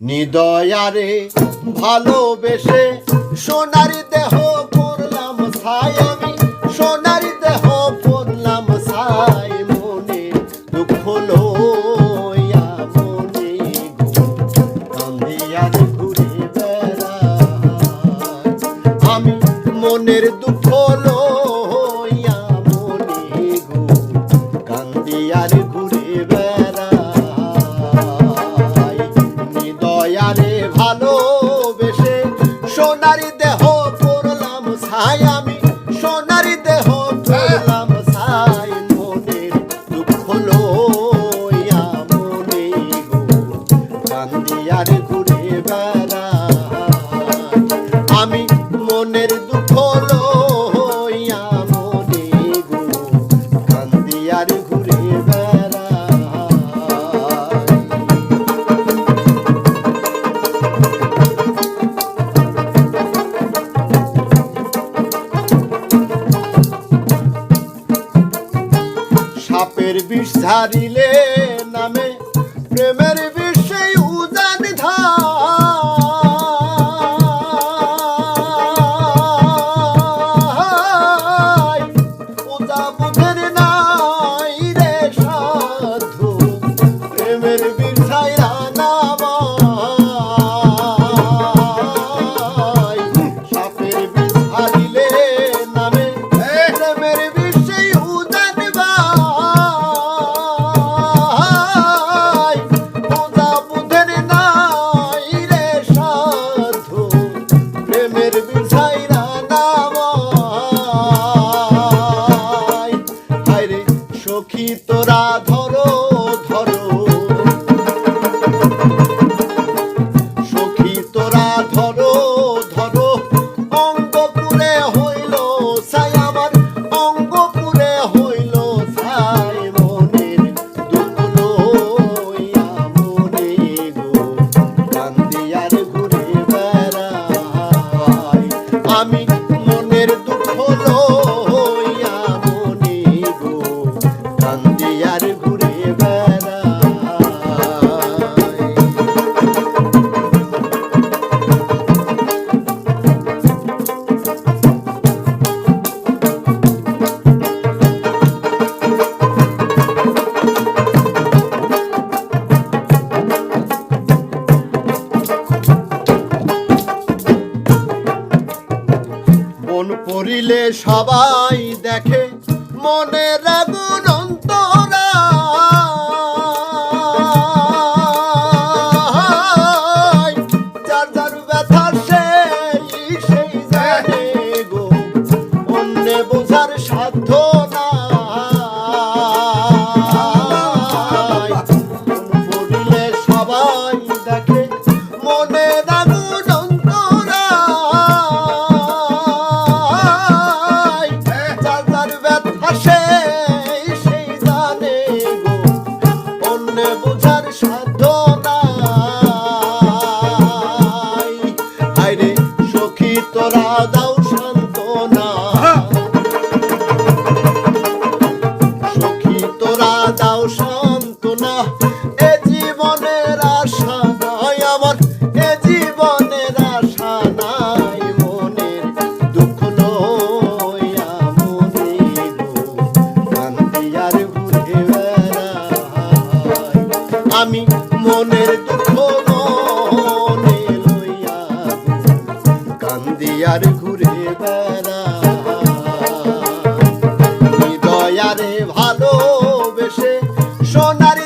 নিদয়ারে ভালোবেসে সোনারি দেহ করলাম ছাই আমি, সোনারি দেহ করলাম ছাই মনে দুঃখ লইয়া মনে কান্দিয়ার ঘুরে আমি মনের দুঃখ লইয়া মনে গো। কান্দিয়ার তাই আমি সোনার দেহ ধরলাম সাই মনের দুঃখ লইয়া মনে গো। কান্দিয়ারে বিষ ধারিলে নামে প্রেমের বিষে উজান ধা নাই রে সাধু প্রেমের বিষয় ধরো ধরো। মন পড়িলে সবাই দেখে মনে আগুন অন্তরা আমি মনের দুঃখ মনে লইয়া কান্দি আর ঘুরে বেড়া। হৃদয়ারে ভালোবেসে সোনার